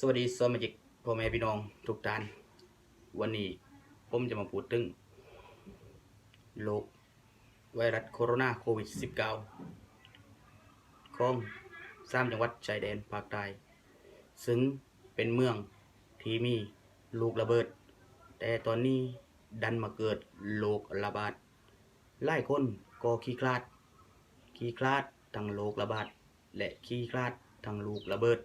สวัสดีสมาชิกพ่อแม่พี่น้องทุกท่าน วันนี้ผมจะมาพูดถึงโรคไวรัสโคโรนาโควิด -19 ของสามจังหวัดชายแดนภาคใต้ซึ่งเป็นเมืองที่มีลูกระเบิด แต่ตอนนี้ดันมาเกิดโรคระบาดหลายคนก็ขี้คลาดขี้คลาดทั้งโรคระบาดและขี้คลาดทั้งลูกระเบิด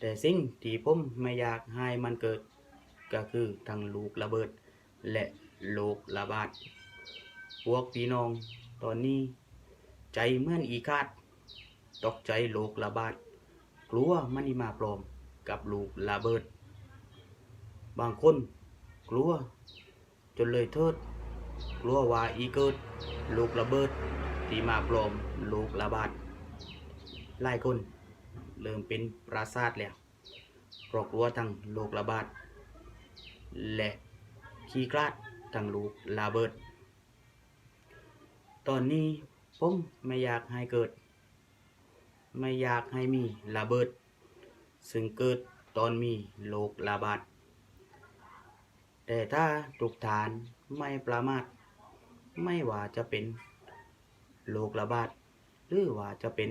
แต่สิ่งที่ผมไม่อยากให้มันเกิด ก็คือทั้งลูกระเบิด และโรคระบาดพวกพี่น้องตอนนี้ ใจเหมือนอีคาด ตกใจโรคระบาดกลัวมันอีมาปลอมกับลูกระเบิด บางคนกลัว จนเลยเทิด กลัวว่าอีเกิดลูกระเบิดที่มาปลอมลูกระบาดหลายคน เริ่มเป็นปราสาทแล้วเพราะกลัวทั้งโรคระบาด และขี้คลาดทั้งลูกระเบิด ตอนนี้ผมไม่อยากให้เกิด ไม่อยากให้มีระเบิด ซึ่งเกิดตอนมีโรคระบาด แต่ถ้าทุกฐานไม่ประมาทไม่ว่าจะเป็นโรคระบาด หรือว่าจะเป็น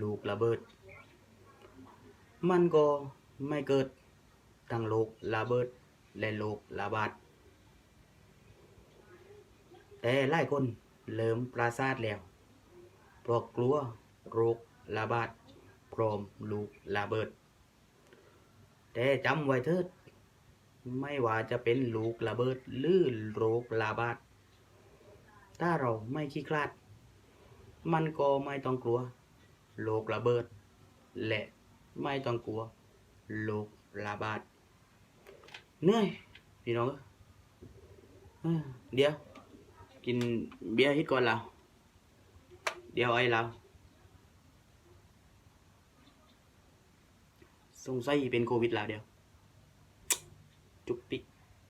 ลูกระเบิด มันก็ไม่เกิดทั้งโรคระเบิดและโรคระบาดแต่หลายคนเริ่มปราสาทแล้วเพราะกลัวโรคระบาดพร้อมลูกระเบิด แต่จำไว้เถิด ไม่ว่าจะเป็นลูกระเบิดหรือโรคระบาด ถ้าเราไม่ขี้คลาด มันก็ไม่ต้องกลัวโรคระเบิด และ ไม่ต้องกลัวโรคระบาดเหนื่อยพี่น้องเดี๋ยว กินเบียร์ฮิตก่อนเราเดี๋ยวไอ้เราสงสัยเป็นโควิดแล้วเดี๋ยว จุกปิก